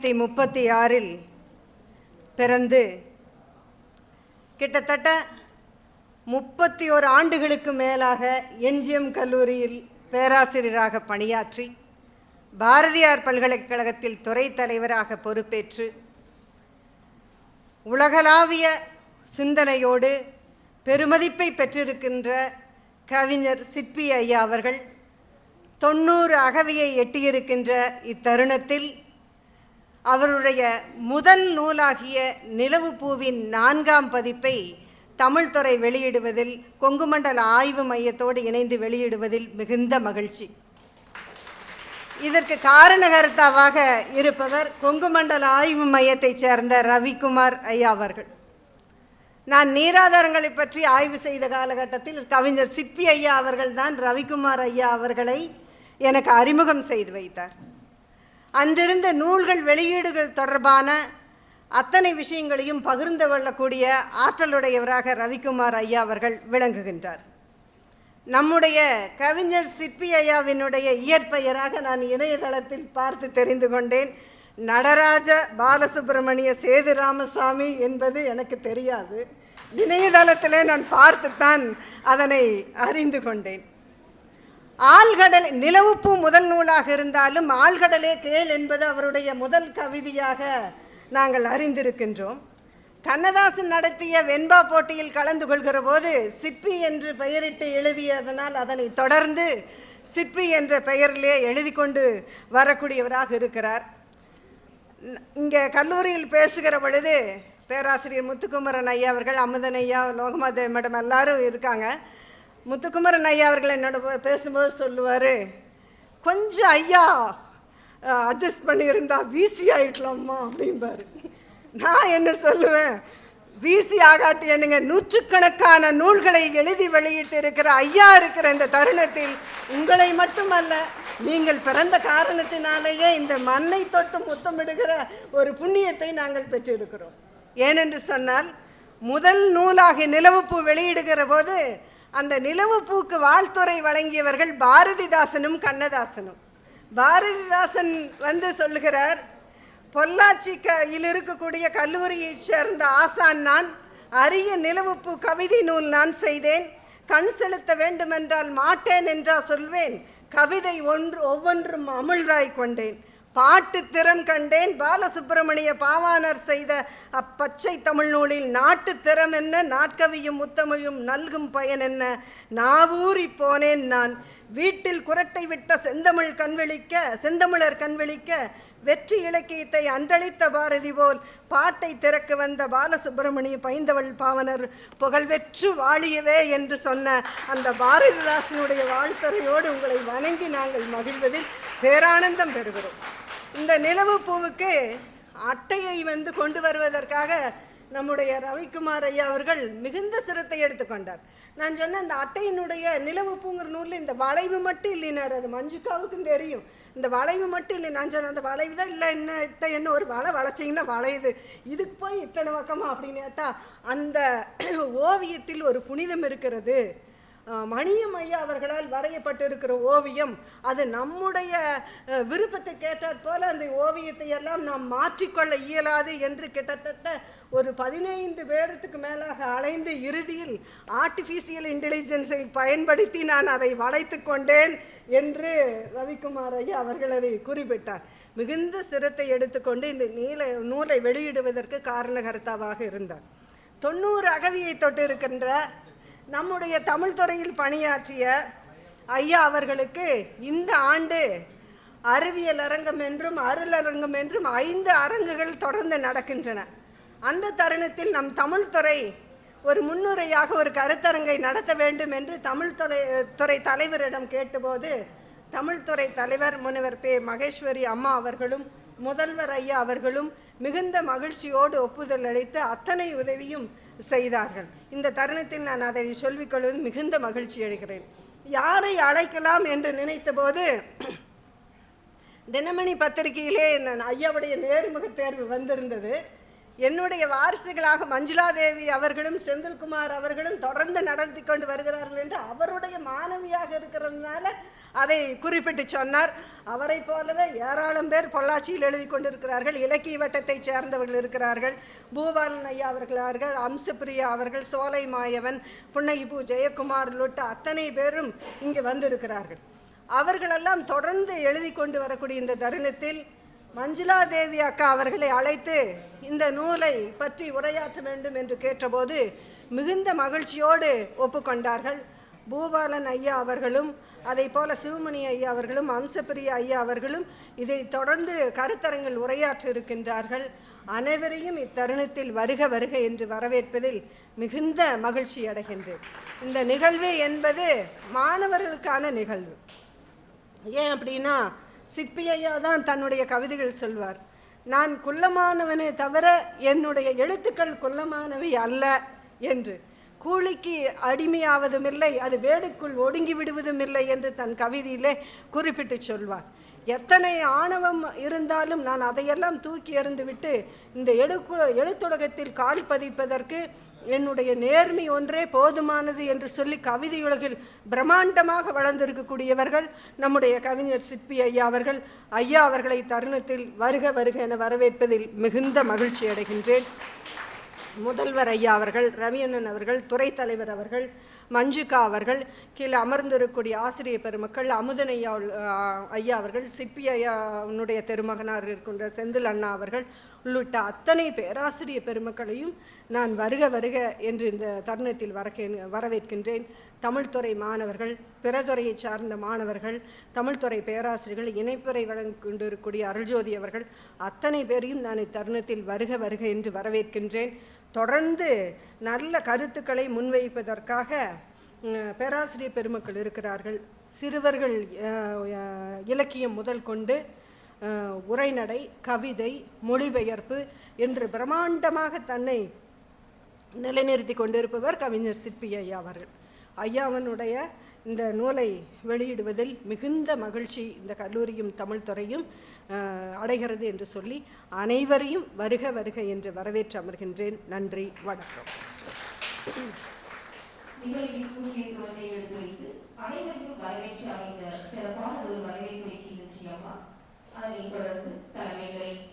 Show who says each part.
Speaker 1: தொள்ளாயிரத்தி முப்பத்தி ஆறில் பிறந்து கிட்டத்தட்ட முப்பத்தி ஓரு ஆண்டுகளுக்கு மேலாக எம்ஜிஎம் கல்லூரியில் பேராசிரியராக பணியாற்றி பாரதியார் பல்கலைக்கழகத்தில் துறை தலைவராக பொறுப்பேற்று உலகளாவிய சிந்தனையோடு பெருமதிப்பை பெற்றிருக்கின்ற கவிஞர் சிற்பி ஐயா அவர்கள் தொண்ணூறு அகவையை எட்டியிருக்கின்ற இத்தருணத்தில் அவருடைய முதல் நூலாகிய நிலவுப்பூவின் நான்காம் பதிப்பை தமிழ்துறை வெளியிடுவதில் கொங்குமண்டல ஆய்வு மையத்தோடு இணைந்து வெளியிடுவதில் மிகுந்த மகிழ்ச்சி. இதற்கு காரணகர்த்தாவாக இருப்பவர் கொங்குமண்டல ஆய்வு மையத்தைச் சேர்ந்த ரவிக்குமார் ஐயா அவர்கள். நான் நீராதாரங்களை பற்றி ஆய்வு செய்த காலகட்டத்தில் கவிஞர் சிப்பி ஐயா அவர்கள்தான் ரவிக்குமார் ஐயா அவர்களை எனக்கு அறிமுகம் செய்து வைத்தார். அன்றிருந்த நூல்கள் வெளியீடுகள் தொடர்பான அத்தனை விஷயங்களையும் பகிர்ந்து கொள்ளக்கூடிய ஆற்றலுடையவராக ரவிக்குமார் ஐயா அவர்கள் விளங்குகின்றார். நம்முடைய கவிஞர் சிற்பி ஐயாவினுடைய இயற்பெயராக நான் இணையதளத்தில் பார்த்து தெரிந்து கொண்டேன். நடராஜ பாலசுப்பிரமணிய சேது ராமசாமி என்பது எனக்கு தெரியாது. இணையதளத்திலே நான் பார்த்துத்தான் அதனை அறிந்து கொண்டேன். ஆழ்கடல் நிலவுப்பு முதல் நூலாக இருந்தாலும் ஆழ்கடலே கேள் என்பது அவருடைய முதல் கவிதையாக நாங்கள் அறிந்திருக்கின்றோம். கண்ணதாசன் நடத்திய வெண்பா போட்டியில் கலந்து கொள்கிற போது சிப்பி என்று பெயரிட்டு எழுதியதனால் அதனை தொடர்ந்து சிப்பி என்ற பெயரிலே எழுதி கொண்டு வரக்கூடியவராக இருக்கிறார். இங்கே கல்லூரியில் பேசுகிற பொழுது பேராசிரியர் முத்துக்குமரன் ஐயா அவர்கள் அமுதன் ஐயா லோகமாதேவ் மேடம் எல்லாரும் இருக்காங்க. முத்துக்குமரன் ஐயா அவர்கள் என்னோட பேசும்போது சொல்லுவார் கொஞ்சம் ஐயா அட்ஜஸ்ட் பண்ணியிருந்தா வீசி ஆகிக்கலாமா அப்படிம்பாரு. நான் என்ன சொல்லுவேன் வீசி ஆகாட்டி என்னங்க நூற்றுக்கணக்கான நூல்களை எழுதி வெளியிட்டு இருக்கிற ஐயா இருக்கிற இந்த தருணத்தில் உங்களை மட்டுமல்ல நீங்கள் பிறந்த காரணத்தினாலேயே இந்த மண்ணை தொட்டு முத்தமிடுகிற ஒரு புண்ணியத்தை நாங்கள் பெற்றிருக்கிறோம். ஏனென்று சொன்னால் முதல் நூலாகி நிலவுப்பு வெளியிடுகிற போது அந்த நிலவுப்பூக்கு வாழ்த்துறை வழங்கியவர்கள் பாரதிதாசனும் கண்ணதாசனும். பாரதிதாசன் வந்து சொல்லுகிறார் பொள்ளாச்சி கையில் இருக்கக்கூடிய கல்லூரியைச் சேர்ந்த ஆசான் நான் அரிய நிலவுப்பு கவிதை நூல் நான் செய்தேன். கண் செலுத்த வேண்டுமென்றால் மாட்டேன் என்றா சொல்வேன். கவிதை ஒன்று ஒவ்வொன்றும் அமுழ்தாய் கொண்டேன். பாட்டு திறம் கண்டேன். பாலசுப்பிரமணிய பாவானர் செய்த அப்பச்சை தமிழ் நூலில் நாட்டு திறம் என்ன? நாட்கவியும் முத்தமிழும் நல்கும் பயன் என்ன? நாவூறி போனேன் நான். வீட்டில் குரட்டை விட்ட செந்தமிழ் கண்விழிக்க செந்தமிழர் கண்விழிக்க வெற்றி இலக்கியத்தை அன்றளித்த பாரதி போல் பாட்டை திறக்க வந்த பாலசுப்பிரமணிய பைந்தவள் பாவனர் புகழ்வெற்று வாழியவே என்று சொன்ன அந்த பாரதிதாசனுடைய வாழ்த்துறையோடு உங்களை வணங்கி நாங்கள் மகிழ்வதில் பேரானந்தம் பெறுகிறோம். இந்த நிலவு பூவுக்கு அட்டையை வந்து கொண்டு வருவதற்காக நம்முடைய ரவிக்குமார் ஐயா அவர்கள் மிகுந்த சிரத்தை எடுத்துக்கொண்டார் நான் சொன்ன அந்த அட்டையினுடைய நிலவு பூங்குற நூலில் இந்த வளைவு மட்டும் இல்லைனார். அது மஞ்சுக்காவுக்கும் தெரியும். இந்த வளைவு மட்டும் இல்லை. நான் சொன்னேன் அந்த வளைவு தான் இல்லை. என்ன இட்ட என்ன ஒரு வலை வளைச்சிங்கன்னா வளையுது. இதுக்கு போய் இத்தனை பக்கமா அப்படின்னு கேட்டால் அந்த ஓவியத்தில் ஒரு புனிதம் இருக்கிறது. மணியம் ஐயா அவர்களால் வரையப்பட்டிருக்கிற ஓவியம் அது நம்முடைய விருப்பத்தை விருப்பத்துக்கு போல அந்த ஓவியத்தை எல்லாம் நாம் மாற்றிக்கொள்ள இயலாது என்று கிட்டத்தட்ட ஒரு பதினைந்து பேரத்துக்கு மேலாக அலைந்து இறுதியில் ஆர்டிஃபிஷியல் இன்டெலிஜென்ஸை பயன்படுத்தி நான் அதை வளைத்து கொண்டேன் என்று ரவிக்குமார் ஐயா அவர்கள் அதை குறிப்பிட்டார். மிகுந்த சிரத்தை எடுத்துக்கொண்டு இந்த நீல நூலை வெளியிடுவதற்கு காரணகர்த்தாவாக இருந்தார். தொண்ணூறு அகதியை தொட்டு இருக்கின்ற நம்முடைய தமிழ் துறையில் பணியாற்றிய ஐயா அவர்களுக்கு இந்த ஆண்டு அறிவியல் அரங்கம் என்றும் அருளரங்கம் என்றும் ஐந்து அரங்குகள் தொடர்ந்து நடக்கின்றன. அந்த தருணத்தில் நம் தமிழ் துறை ஒரு முன்னுரையாக ஒரு கருத்தரங்கை நடத்த வேண்டும் என்று தமிழ் துறை துறை தலைவரிடம் கேட்டபோது தமிழ்துறை தலைவர் முனைவர் பே. மகேஸ்வரி அம்மா அவர்களும் முதல்வர் ஐயா அவர்களும் மிகுந்த மகிழ்ச்சியோடு ஒப்புதல் அளித்து அத்தனை உதவியும் செய்தார்கள். இந்த தருணத்தில் நான் அதை சொல்லிக்கொள்வது மிகுந்த மகிழ்ச்சி அடைகிறேன் யாரை அழைக்கலாம் என்று நினைத்தபோது தினமணி பத்திரிகையிலே நான் ஐயாவுடைய நேர்முக தேர்வு வந்திருந்தது. என்னுடைய வாரிசுகளாக மஞ்சுளா தேவி அவர்களும் செந்தில்குமார் அவர்களும் தொடர்ந்து நடத்தி கொண்டு வருகிறார்கள் என்று அவருடைய மாணவியாக இருக்கிறதுனால அதை குறிப்பிட்டு சொன்னார். அவரை போலவே ஏராளம் பேர் பொள்ளாச்சியில் எழுதி கொண்டிருக்கிறார்கள். இலக்கிய வட்டத்தைச் சேர்ந்தவர்கள் இருக்கிறார்கள். பூபாலன் ஐயா அவர்களார்கள் அம்சப்பிரியா அவர்கள் சோலை மாயவன் புன்னகிபு ஜெயக்குமார் உள்ளிட்ட அத்தனை பேரும் இங்கு வந்திருக்கிறார்கள். அவர்களெல்லாம் தொடர்ந்து எழுதி கொண்டு வரக்கூடிய இந்த தருணத்தில் மஞ்சுளா தேவி அக்கா அவர்களை அழைத்து இந்த நூலை பற்றி உரையாற்ற வேண்டும் என்று கேட்டபோது மிகுந்த மகிழ்ச்சியோடு ஒப்புக்கொண்டார்கள். பூபாலன் ஐயா அவர்களும் அதை போல சிவமணி ஐயா அவர்களும் அம்சப்பிரியா ஐயா அவர்களும் இதை தொடர்ந்து கருத்தரங்கில் உரையாற்ற இருக்கின்றார்கள். அனைவரையும் இத்தருணத்தில் வருக வருக என்று வரவேற்பதில் மிகுந்த மகிழ்ச்சி அடைகின்றேன். இந்த நிகழ்வு என்பது மாணவர்களுக்கான நிகழ்வு. ஏன் அப்படின்னா சிற்பியையா தான் தன்னுடைய கவிதைகள் சொல்வார். நான் குள்ளமானவனே தவிர என்னுடைய எழுத்துக்கள் குள்ளமானவை அல்ல என்று. கூலிக்கு அடிமையாவதும் இல்லை அது வேடுக்குள் ஒடுங்கி விடுவதும் இல்லை என்று தன் கவிதையிலே குறிப்பிட்டு சொல்வார். எத்தனை ஆணவம் இருந்தாலும் நான் அதையெல்லாம் தூக்கி எறிந்துவிட்டு இந்த எழுக்கு எழுத்துலகத்தில் கால் பதிப்பதற்கு என்னுடைய நேர்மை ஒன்றே போதுமானது என்று சொல்லி கவிதையுலகில் பிரம்மாண்டமாக வளர்ந்திருக்கக்கூடியவர்கள் நம்முடைய கவிஞர் சிற்பி ஐயா அவர்கள் ஐயா அவர்களை தருணத்தில் வருக வருக என வரவேற்பதில் மிகுந்த மகிழ்ச்சி அடைகின்றேன். முதல்வர் ஐயா அவர்கள் ரவியண்ணன் அவர்கள் துறை தலைவர் அவர்கள் மஞ்சுகா அவர்கள் கீழே அமர்ந்திருக்கக்கூடிய ஆசிரியர் பெருமக்கள் அமுதன் ஐயா உள்- ஐயா அவர்கள் சிப்பி ஐயாவுடைய தெருமகனாக இருக்கின்ற செந்தில் அண்ணா அவர்கள் உள்ளிட்ட அத்தனை பேராசிரியர் பெருமக்களையும் நான் வருக வருக என்று இந்த தருணத்தில் வரக்கே வரவேற்கின்றேன். தமிழ்துறை மாணவர்கள் பிறதுறையை சார்ந்த மாணவர்கள் தமிழ்துறை பேராசிரியர்கள் இணைப்புரை வழங்கிக் கொண்டிருக்கக்கூடிய அருள்ஜோதி அவர்கள் அத்தனை பேரையும் நான் இத்தருணத்தில் வருக வருக என்று வரவேற்கின்றேன். தொடர்ந்து நல்ல கருத்துக்களை முன்வைப்பதற்காக பேராசிரியர் பெருமக்கள் இருக்கிறார்கள். சிறுவர்கள் இலக்கியம் முதல் கொண்டு உரைநடை கவிதை மொழிபெயர்ப்பு என்று பிரம்மாண்டமாக தன்னை நிலைநிறுத்தி கொண்டிருப்பவர் கவிஞர் சிற்பி ஐயா அவர்கள். ஐயாவனுடைய இந்த நூலை வெளியிடுவதில் மிகுந்த மகிழ்ச்சி இந்த கல்லூரியும் தமிழ்துறையும் அடைகிறது என்று சொல்லி அனைவரையும் வருக வருக என்று வரவேற்று அமர்கின்றேன். நன்றி வணக்கம்.
Speaker 2: அனைவரையும்